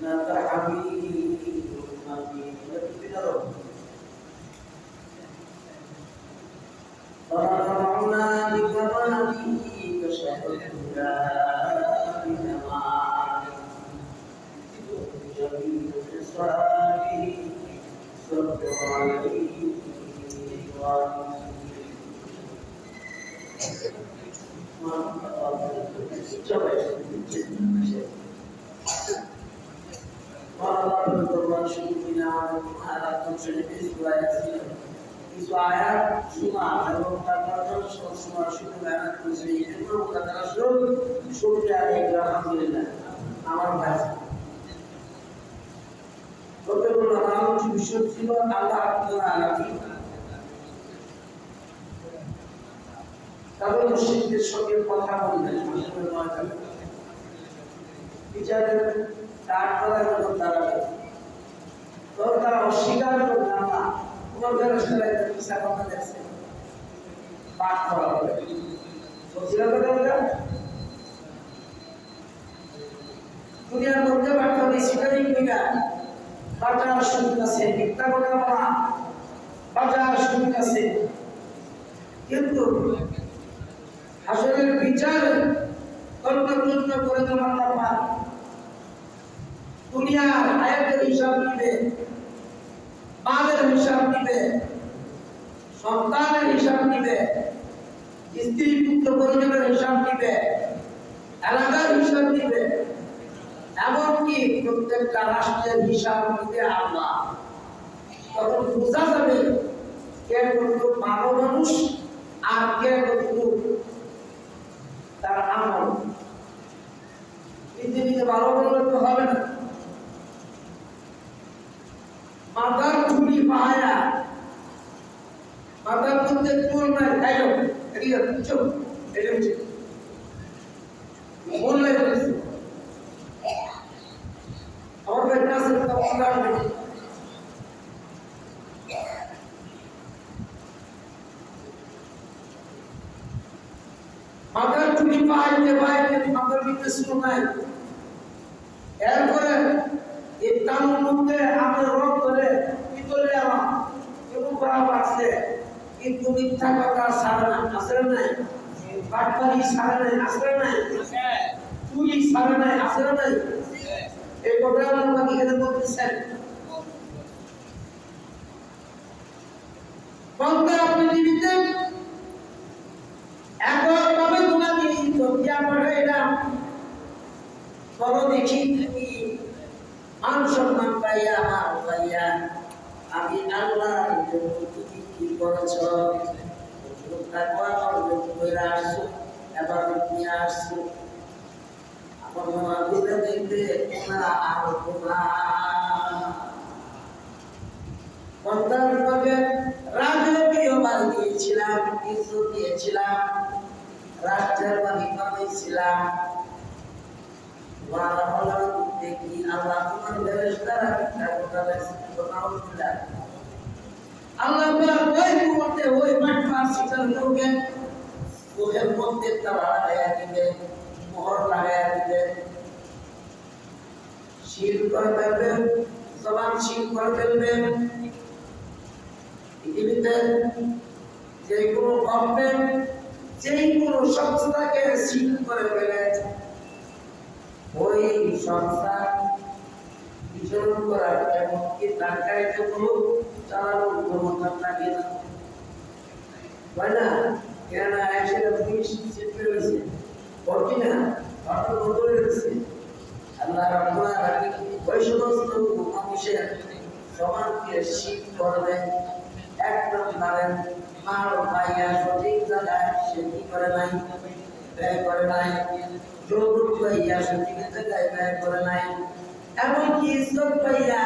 إنك حميد مجيد فرفعنا بكماله كشفنا بجماله جميل خصاله صب عليه قال الله شكرنا على كل شيء ويسير কিছু আয়াত শোনা এবং তারপর শোনা শুধু মেহনত করেছে এই জন্য তারা সব শুনতে আগে আলহামদুলিল্লাহ আমার ভাই বলতে বললো আমার হচ্ছে বিষয় ছিল আল্লাহ আপনারা আলাদা তারপর মুসলিমদের সঙ্গে কথা বললেন বিচারের তারপরে যখন দাঁড়াবে তখন তারা অস্বীকার করবে না কিন্তু হাসরের বিচার তন্ন তন্ন করে তোমার বাবা দুনিয়ার আয়াতের হিসাব নিবে মালের হিসাব নিবে সন্তানের হিসাব নিবে স্ত্রী পুত্র পরিজনের হিসাব নিবে এলাকার হিসাব নিবে এমনকি প্রত্যেকটা রাষ্ট্রের হিসাব নিবে আল্লাহ। তখন বোঝা যাবে কে কত ভালো মানুষ আর কে কত তার আমল। পৃথিবীতে ভালো বললে তো হবে না। মাথার চুলি পাহায়া মাথার মধ্যে চুল নাই তাই এদিকে চুপ এটা হচ্ছে বললে বলেছি আমার ভাই নাসের কথা বলা মাথার চুলি পাহাইতে পাহাইতে মাথার ভিতরে শুরু নাই এরপরে এই তালুর মধ্যে আমার রোগ করে কি করলে আমার কেমন করা পারছে কিন্তু মিথ্যা কথা সারে না আসরে নাই। বাটপারি সারে নাই আসরে নাই। চুরি সারে নাই আসলে নাই। এই কথা আমরা এখানে বলতেছেন বলতে আপনি জীবিতে একভাবে তোমাকে ইন্ডিয়া পাঠাইলাম বলো দেখি তুমি মান সম্মান পাইয়া আমার পাইয়া আমি আল্লাহ তুমি কি করেছ তারপর অর্জন করে রাষ্ট্রের বাড়ি দেখি আল্লাহ তোমার বেরেস্তারা মিথ্যা ওই মুহূর্তে ওই মাঠা শিকার লোকে ওদের মধ্যে তারা লাগাইয়া দিবে, মোহর লাগাইয়া দিবে। শিল করে ফেলবে জবান শিল করে ফেলবে পৃথিবীতে যে কোনো গভর্নমেন্ট যেই কোনো সংস্থাকে শিল করে ফেলে ওই সংস্থা বিচরণ করার এমনকি টাকায় কোনো চালানোর ক্ষমতা থাকে না না? কেন সেটা পুলিশ চেপে রয়েছে। করছি না? অর্থ বদলে রয়েছে, আল্লাহ রাব্বুল আলামিন ওই মানুষের সমাজকে শিখ করবে এক নম্বরে মাল পাইয়া সঠিক জায়গায় সে কি করে নাই? ব্যয় করে নাই। যৌতুক পাইয়া সঠিক জায়গায় ব্যয় করে নাই। এমনকি ইজ্জত পাইয়া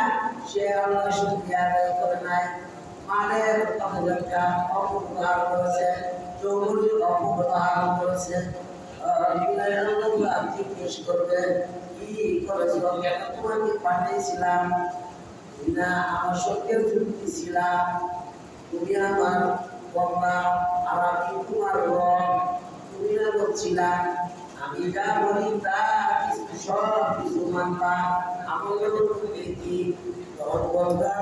সে আল্লাহ শুক্রিয়া আদায় করে নাই। মানের অপব্যবহার অপব্যবহার করেছে। চৌমুরির অপব্যবহার করেছে। জিজ্ঞেস করবে কি করেছিল? কেন তোমাকে পাঠিয়েছিলাম? না, আমার সত্যের চুক্তি ছিলাম তুমি আমার কন্যা আর আমি তোমার রব তুমি না বলছিলাম আমি যা বলি তা সব কিছু মানতাম আমাদের কি? তখন বলতাম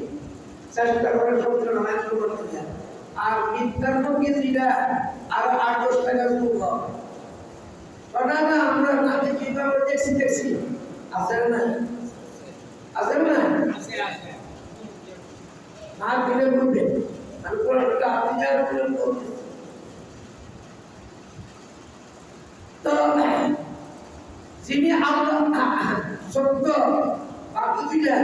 চেষ্টা করে সত্য নামাজ করতে দেন আর মিথ্যার পক্ষে যেটা আর আট দশ টাকা যুগ ওটা না আমরা না দেখি আমরা দেখছি দেখছি আছে না আছে না আর দিলে বলবে আমি কোরআনটা আপনি যা বলেন বলতে তো যিনি আল্লাহ সত্য বাকি দিলেন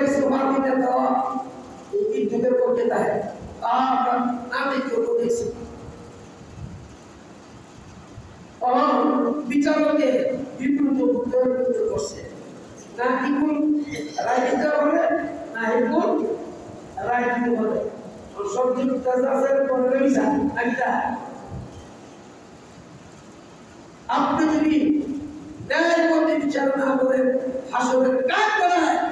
কিছু মার্কেটে দেওয়া এই বিদ্যুতের পক্ষে দেয় আমরা নামে কেউ বলেছি বিচারকে করছে না ইকুল রায় দিতে হবে না ইকুল রায় দিতে হবে করে আপনি যদি ন্যায় মতে বিচার না করে হাসরের কাজ করায়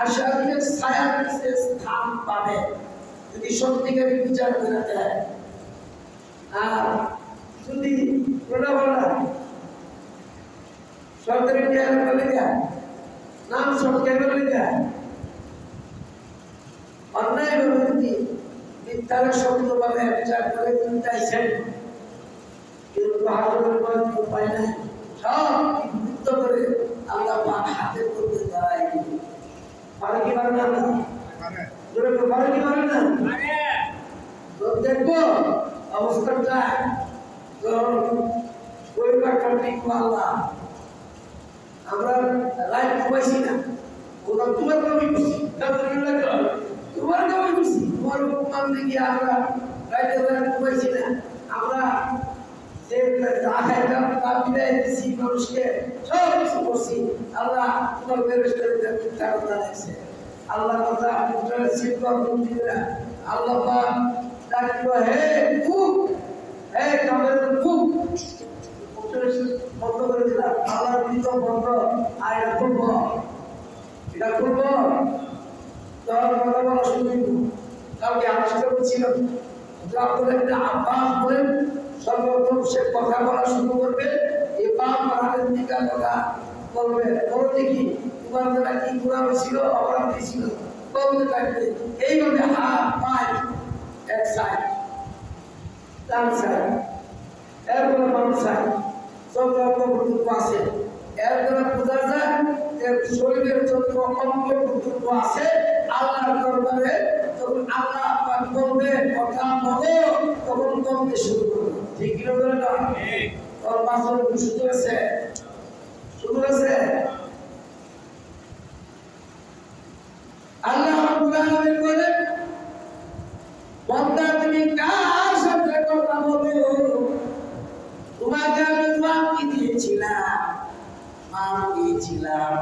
আশাদের ছায়ার নিচে স্থান পাবে। যদি সত্যিকারী বিচার করে দেয় আর যদি প্রণাবনা সরকারি ন্যায় বলে দেয় নাম সরকারি বলে দেয় অন্যায় ভাবে যদি মিথ্যারে সত্যভাবে বিচার করে দিতে চাইছেন কিন্তু হাসনের কোনো উপায় নাই। সব মুক্ত করে পাক হাতে করতে দাঁড়াই অবস্থাটা ঠিক আল্লাহ আমরা রায় ঘুমাইছি না। ওরা তোমার কমি খুশি তোমার কমি খুশি, তোমার দেখি আমরা রায় ঘুমাইছি না, আমরা মানুষকে সব কিছু করছি আল্লাহ তোমার দেখছে আল্লাহ কথা আল্লাহ ডাকিব খুব হে খুব বন্ধ করে দিলাম আল্লাহর বন্ধ আর এটা খুলব এটা খুলব তোর কথা বলা শুনবি কালকে আলোচনা করছিলাম সর্বপ্রথম সে কথা বলা শুরু করবে এই বাপ মারাদের দিকে কথা বলবে। বলো দেখি, তোমার কি গুণা হয়েছিল অপরাধ ছিল? বলতে থাকবে, এইভাবে হাত, পায়, এক সাইড ডান সাইড এরপরে বাম সাইড যত অঙ্গ আছে। এর বোঝা যায় যে শরীরের যত অঙ্গ প্রত্যঙ্গ আছে, আল্লাহর দরবারে তখন আল্লাহ বলবে, কথা বলো, তখন বলতে শুরু করবে। ঠিক কি বলে না তোর পাঁচজন শুধু আছে? শুধু আছে আল্লাহ রাব্বুল আলামিন বলেন বান্দা তুমি কার সাথে কথা বলো তোমাকে আমি মাপ কি দিয়েছিলাম মাপ দিয়েছিলাম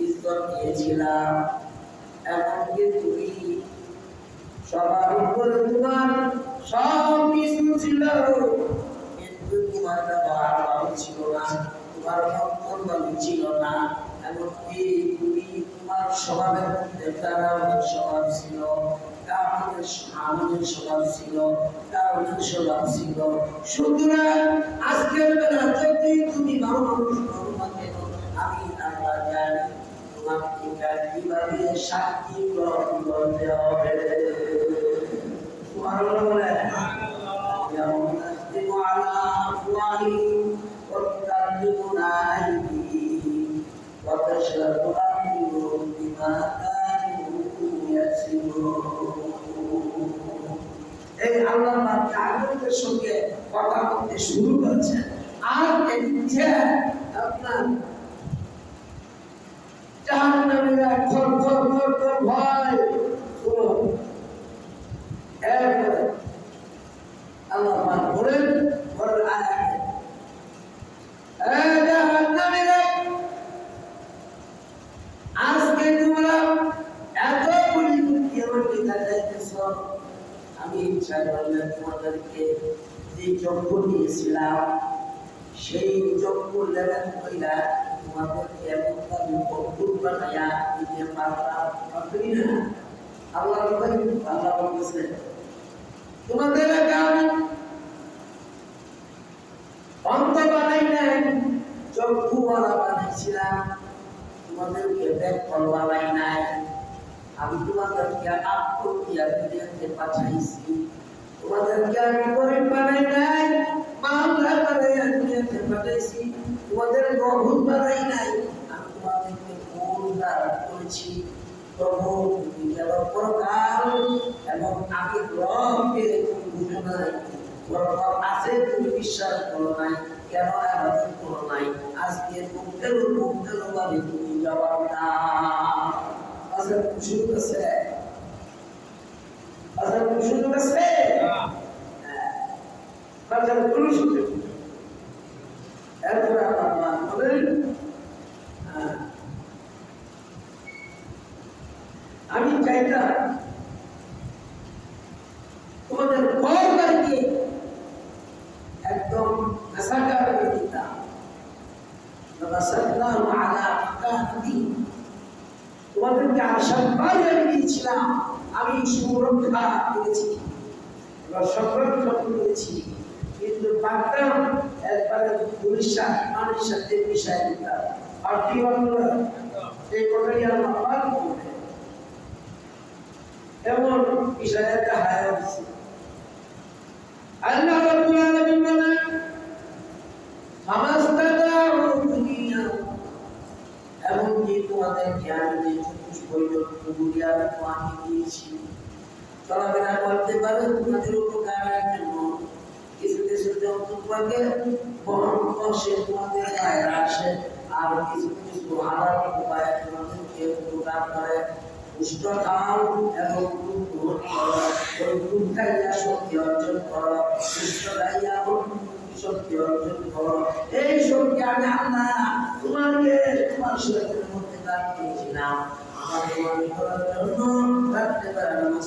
ইজ্জত দিয়েছিলাম এমনকি তুমি সবার উপরে তোমার সব কিছু ছিল কিন্তু তোমার ব্যবহার ভালো ছিল না তোমার মন্তর ভালো ছিল না এমনকি তুমি তোমার স্বভাবের মধ্যে কারণের স্বভাব ছিল কারণের আমাদের স্বভাব ছিল কারণের স্বভাব ছিল সুতরাং আজকের বেলা যদি তুমি ভালো মানুষ ভালো মানে আমি আল্লাহ জানি তোমাকে কিভাবে শান্তি গ্রহণ করতে হবে সুবহানাল্লাহ বলে يوم نختم على أفواههم وتكلمنا أيديهم وتشهد কাগজের সঙ্গে কথা বলতে শুরু করছে। আর এদিকে আপনার জাহান্নামীরা খর খর খর খর ভয় শুনুন এরপরে আল্লাহ পাক বলেন পরের আয়াতে এ জাহান্নামীরা আজকে তোমরা এত পরিবর্তী আমার পিতা যাইতেছ আমি ইচ্ছা করলে তোমাদেরকে যে যজ্ঞ দিয়েছিলাম সেই যজ্ঞ লেবেন কইরা তোমাদেরকে এমন ভাবে বানাইয়া দিতে পারলাম না? আল্লাহ আল্লাহ বলতেছে। তোমাদের আমি অন্ত বানাই নাই চক্ষুওয়ালা বানাইছিলাম। তোমাদেরকে ব্যাকল বানাই নাই। আমি তোমাদেরকে আত্মক্রিয়া দুনিয়াতে পাঠাইছি। তোমাদেরকে আমি গরিব বানাই নাই। মামলা বানাইয়া দুনিয়াতে পাঠাইছি তোমাদের গভুর বানাই নাই। আমি তোমাদেরকে গোলদার করেছি। বিশ্বাস করো নাই। কেন আবাদত করো নাই? আজকে মুক্তের মুক্তের ভাবে তুমি আজকে আছে আজকে আছে বাজার খুশি এরপরে আল্লাহ বলেন হ্যাঁ। আমি চাইতাম পুলিশা মানুষের সাথে মিশাই দিতাম আর কি বলল এই আমার পাক করবে এমন বিষয়টা হায় হচ্ছে আল্লাহ রাব্বুল আলামিন বলেন এমন কি তোমাদের জ্ঞান যে চতুষ পর্যন্ত আমি দিয়েছি, চলাফেরা করতে পারো, তোমাদের জন্তুকে বহন বসে তোমাদের গায়ে আসে আর কিছু কিছু হালাল উপায়ে তোমাদেরকে উপকার করে। পুষ্ট খাও এবং দুধ গ্রহণ করো ওই দুধ খাইয়া শক্তি অর্জন করো। পুষ্ট খাইয়া শক্তি অর্জন করো। এই শক্তি আমি আল্লাহ তোমাকে তোমার শরীরের মধ্যে দান দিয়েছিলাম আমার তোমাকে করার জন্য রাখতে পারে নামাজ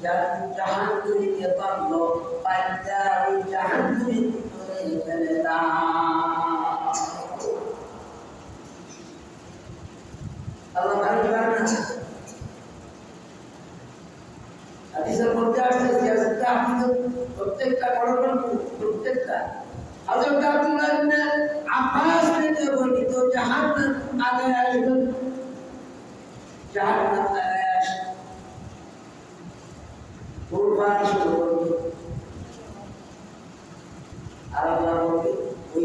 এই জাহান্নামে দিয়ে পারল পাইতা ওই জাহান্নামের ভিতরে ফেলে আল্লাহ ভালো প্রত্যেকটা পূর্বার শুরু করবে আর আল্লাহ বলবে ওই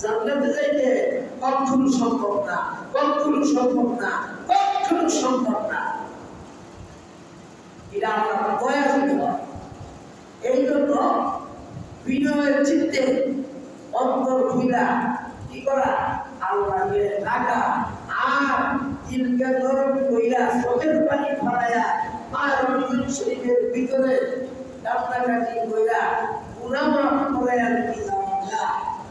জান্নাতে যাইতে কখনো সম্ভব না, কখনো সম্ভব না, কখনো সম্ভব না। এটা হতে হয় এই জন্য বিনয়ের চিত্তে অন্তর খুইলা কি করা? আল্লাহকে ডাকা আর দিলকে নরম কইরা চোখের পানি ফলাইয়া শরীফের ভিতরে কান্নাকাটি কইরা গুনাহ মাফ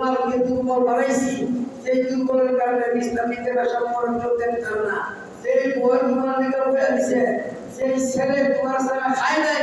তোমাকে দুর্বল বানাইছি, সেই দুর্বলের কারণে ইসলামীতে ভাষা পড়া চলতে পারে না। সেই বই তোমার দিকে বলে দিছে, সেই ছেলে তোমার সারা খায় নাই।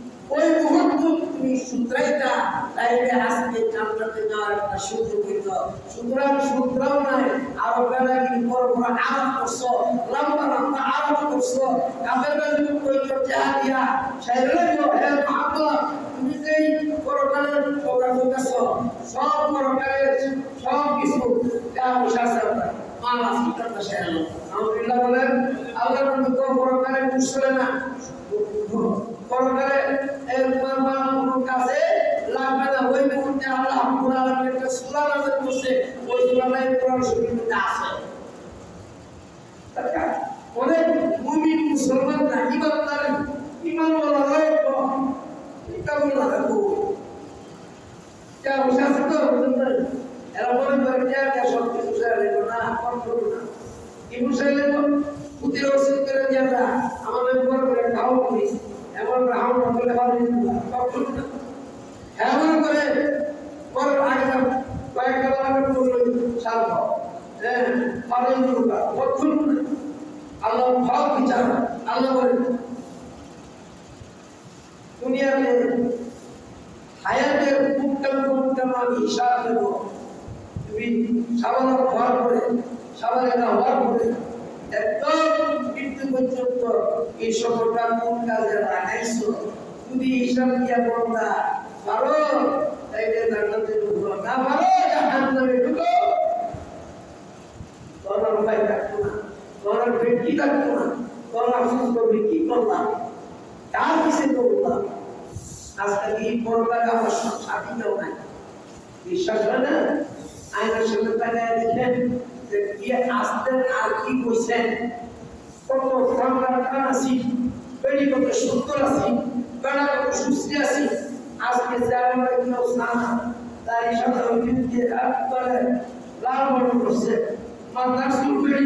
ওই মুহূর্ত তুমি সুতরাইটা তাইলে আজকে জান্নাতে যাওয়ার একটা সুযোগ হইত। সুতরাং সুতরাও নাই, আরও বেলাগির বড় বড় আরাম করছ, লম্বা লম্বা আরাম করছ। কাফের বেলা কই করতে দিয়া সাইরে গো হে মহাব্বত, তুমি যেই পরকালের কথা কইতাছো সব পরকালের সব কিছু যা শাস্ত্র মাল আসি করতে সাইরে আলহামদুলিল্লাহ বলেন, আল্লাহর নবী তো পরকালে মুসলে না পরকালে এই তোমার মা কোনো কাছে লাগবে না ওই মুহূর্তে আল্লাহ কোরআন একটা সূরা নাযিল করছে ওই সূরাটাই কোরআন শরীফের মধ্যে আছে তাকা অনেক মুমিন মুসলমান না ইমানদার ইমান ওয়ালা রয় তো এটা বলা রাখো যা বসে আছে তো এরা মনে করে যে আর সব কিছু ছেড়ে দেবো না কম করব না কি বুঝাই লাগবো পুতির ওষুধ করে দিয়ে আমরা আমাদের উপর করে খাও করিস এমন রাহুল বলে ভালো কখন এমন করে পরে আগে কয়েকটা আগে বলল হ্যাঁ পালন করবা কখন আল্লাহ ভাব বিচার আল্লাহ বলেন দুনিয়াতে হায়াতের উত্তম উত্তম আমি হিসাব দেব। তুমি সাবানা হওয়ার পরে সাবানা হওয়ার পরে একদম মৃত্যু পর্যন্ত এই সকলটা কোন কাজে লাগাইছো? তুমি হিসাব দিয়া বলতা পারো, তাইলে জান্নাতে ঢুকো। না পারো, জাহান্নামে ঢুকো। তোমার ভাই থাকতো না। তোমার থাকতো না তোমার আফসোস করবে কি করলাম কার কিসে করলাম আজকে কি পরকালে আমার সাথী কেউ নাই। বিশ্বাস হয় না? আইনের সামনে তাকায় দেখেন যে কি আসতেন আর কি কইছেন কত সামরা কান আছি, বেড়ি কত সুন্দর আছি বেড়া কত সুস্থি আছি। আজকে আমরা কেউ সানা তাই অভিনকে একবারে লাল বরণ করছে। মাথার বেড়ি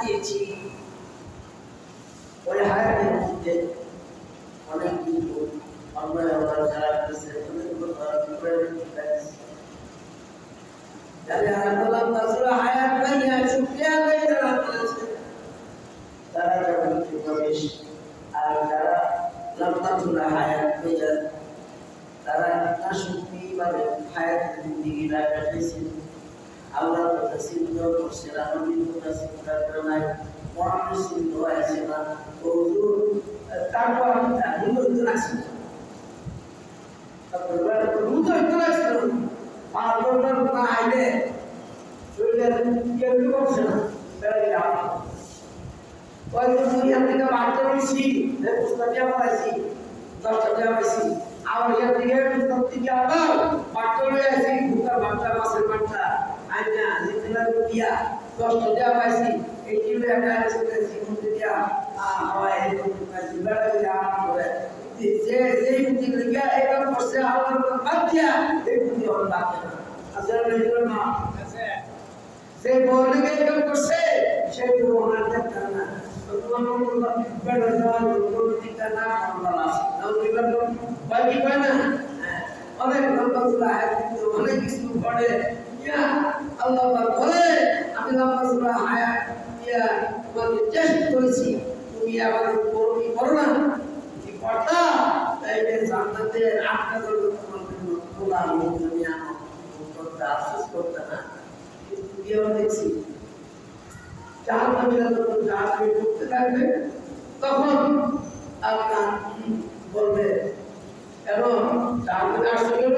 দিয়েছি। ওই হায়াতের মধ্যে অনেক অনেক কথা করে দিয়েছে আল্লাহ তারা আর যারা তারা না হায়াত জিন্দিগি কাটাইছে আল্লাহ কথা না হুজুর। তারপর কেউ করছে না। বেড়াই থেকে বাড়তে রয়েছি পুস্তক পড়াইছি, দশটা দিয়ে আবার এখান থেকে আবার বাড়তে রয়ে ভুকার বাচ্চা, মাছের বাচ্চা। আইনা আমার করে এটা করছে আল্লাহর বাদ দিয়া এই বুদ্ধি হল বাদ না আসলে এগুলো না যে বলে এটা করছে সেই ওনার দেখতে না। তোমার বেড়া যাওয়ার কোনো না আমরা আছে। নাও দিবেন পায় না? অনেক অনেক কিছু পড়ে ইয়া, আল্লাহ বলে, আমি লম্বা হায়া, ইয়া, তোমাকে চেষ্টা করেছি। তুমি আমাকে করবি করো না। কি পড়তা তাইলে জান্নাতের আটটা দরজা তোমার জন্য খোলা। আমি তুমি আমার করতে আফসোস করতে না কিন্তু দিয়েও দেখছি জাহান নামীরা যখন জাহান নামে ঢুকতে থাকবে, তখন আপনার বলবে? জাহান নামে আসতে গেল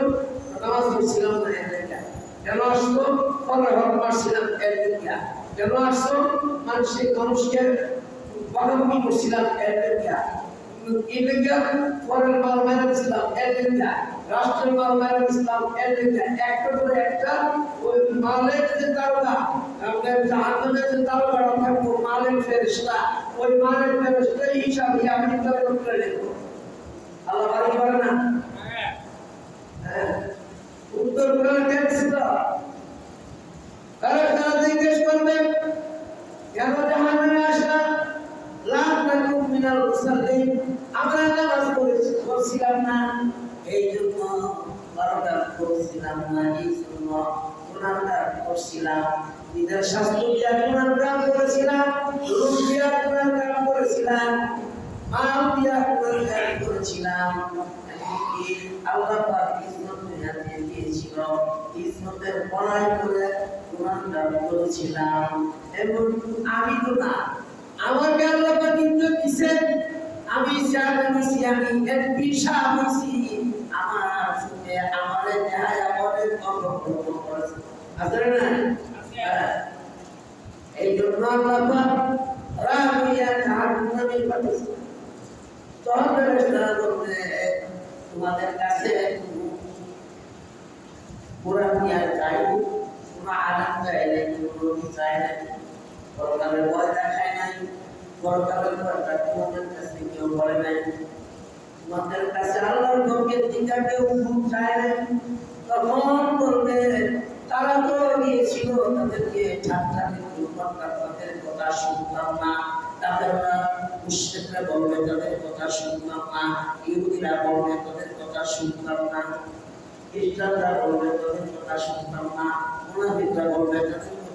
নামাজ পড়ছিলাম না। কেন আসতো হক মারছিলাম এর লেখা কেন আসতো মানুষের মানুষকে বাগামি করছিলাম এর মাল লেখা রাষ্ট্রের মাল লেখা একটা ওই মালের যে তারকা, আপনার জাহান্নামের মালের ফেরেশতা, ওই মালের ফেরেশতা হিসাবে আমি তার করে নেব আল্লাহ না? হ্যাঁ। উত্তর কোরআন দেখছিল তারা তারা জিজ্ঞেস করবে, কেন জাহান্নামে আসলাম লাভ নাকু মিনাল মুসাল্লিন। আমরা নামাজ পড়েছি করছিলাম না। এই জন্য বারোটা করছিলাম না, এই জন্য গুণাগার করছিলাম নিজের স্বাস্থ্য দিয়া গুণাগার করেছিলাম, রূপ দিয়া গুণাগার করেছিলাম, মাল দিয়া গুণাগার করেছিলাম। আল্লাহ পাক কিসমত দিয়েছিল। কিসমতের বড়াই করে গুণাগার করেছিলাম। এবং আমি তো না আমাকে আল্লাহ কিন্তু দিছেন আমি নিছি আমি এক পেশা হইছি আমার সুখে আমার দেহায় আমাদের অগ্রগণ করেছে। আসলে না? হ্যাঁ। এই জন্য আল্লাহ রামিয়া পাঠিয়েছে তখন ফেরেশতারা বলবে তোমাদের কাছে কোরআন নিয়ে চাই কোনো আরাম চাই নাই কোনো চায় নাই। পরকালের ভয় দেখায় নাই। পরকালের ভয়টা তোমাদের কাছে কেউ বলে নাই। তোমাদের কাছে আল্লাহর গমকে দিকা কেউ মুখ চায় নাই। তখন বলবে, তারা তো গিয়েছিল তাদেরকে ঠাট্টা তাদের কথা শুনতাম না। তাদের মুশ্রিকরা বলবে, তাদের কথা শুনতাম না। ইহুদিরা বলবে, তাদের কথা শুনতাম না। খ্রিস্টানরা বলবে তাদের শুনতাম না। মুনাফিকরা বলবে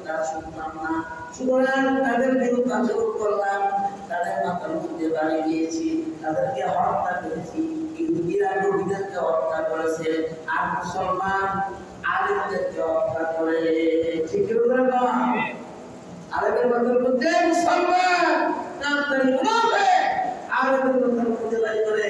তাদের শুনতাম না। সুতরাং তাদের বিরুদ্ধে আচরণ করলাম। তাদের মাথার মধ্যে বাড়ি দিয়েছি তাদেরকে হত্যা করেছি। ইহুদিরা নবীদেরকে হত্যা করেছে। আর মুসলমান আলেমদেরকে হত্যা করে। ঠিক? আলেমের মাথার মধ্যে মুসলমান আলেমের মাথার মধ্যে বাড়ি করে।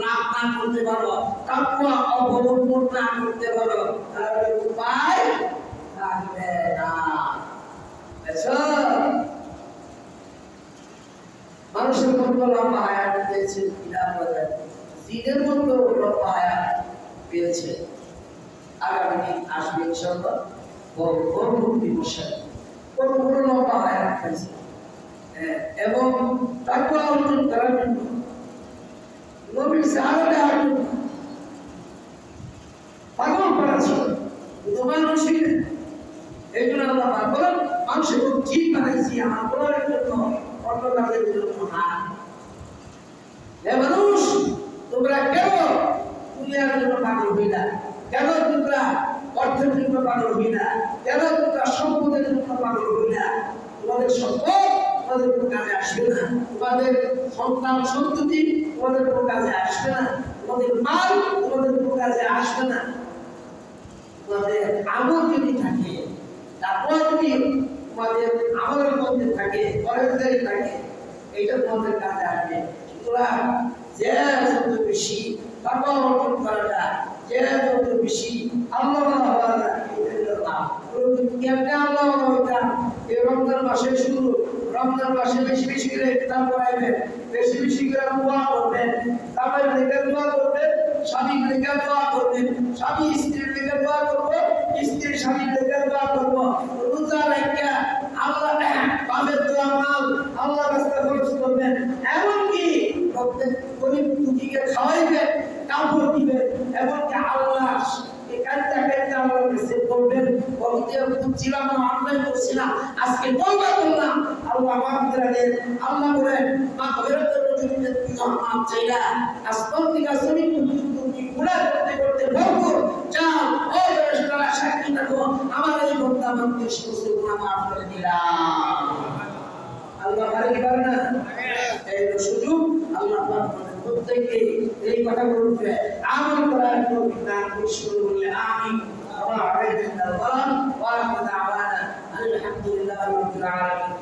রাগ করতে পারো তাকওয়া অবলম্বন না করতে পারো তাহলে উপায় থাকবে না মানুষের মতো লম্বা হায়াত পেয়েছে দিনের মতো লম্বা হায়াত পেয়েছে আগামী আসবে ইনশাল্লাহ এবং তাকওয়া অর্জন করার নবীর সাহায্যে আসুন পাগল জন্য আমার না। তোমরা কেন দুনিয়ার জন্য পাগল হইলা কেন তোমরা অর্থের জন্য পাগল হইলা কেন তোমরা সম্পদের জন্য পাগল হইলা তোমাদের সম্পদ তোমাদের কোনো কাজে আসবে না। তোমাদের সন্তান সন্ততি তোমাদের কোনো কাজে আসবে না। তোমাদের মাল তোমাদের কোনো কাজে আসবে না। তোমাদের আমল যদি থাকে, তারপর যদি তোমাদের আমলের মধ্যে থাকে পরেজগারি থাকে, এইটা তোমাদের কাজে আসবে। সুতরাং যে যত বেশি টাকা অর্জন করাটা, যে যত বেশি আল্লাহ লাভ কেমনে আল্লাহ শুরু। রমজান মাসে বেশি বেশি করে ইফতার করাইবেন। বেশি তারপরে লেগে দোয়া করবেন স্বামী করবেন, স্বামী স্ত্রীর লেগে দোয়া করব স্ত্রী স্বামীর লেগে দোয়া করব রোজা রেখে আল্লাহ পাবের দোয়া মাল আল্লাহ রাস্তায় খরচ করবেন এমনকি প্রত্যেক গরিব দুঃখীকে খাওয়াইবেন কাপড় দিবেন এমনকি আল্লাহ এই কাজটা কাজটা আল্লাহর কাছে বলবেন বলতে বুঝছিলাম না আমরাই করছিলাম আজকে তওবা করলাম আল্লাহ মাফ করে দেন আল্লাহ বলেন মা ফেরতের জন্য তুমি মাফ চাইলা আসমান থেকে জমিন পর্যন্ত তুমি গুনাহ করতে করতে ভরপুর। যাও ও ফেরেশতারা সাক্ষী থাকো। আমার এই বন্ধা বান্ধব সমস্ত গুনাহ মাফ করে দিলাম। আল্লাহ পারে কি পারে না? এই হলো সুযোগ, আল্লাহ পাক আমাদের প্রত্যেককে এই কথা বলতে আমল করার তৌফিক দান করুন শুরু করলে আমিন। ওয়া আলাইকুম আসসালাম ওয়া রাহমাতুল্লাহি ওয়া বারাকাতুহু আলহামদুলিল্লাহি রাব্বিল আলামিন।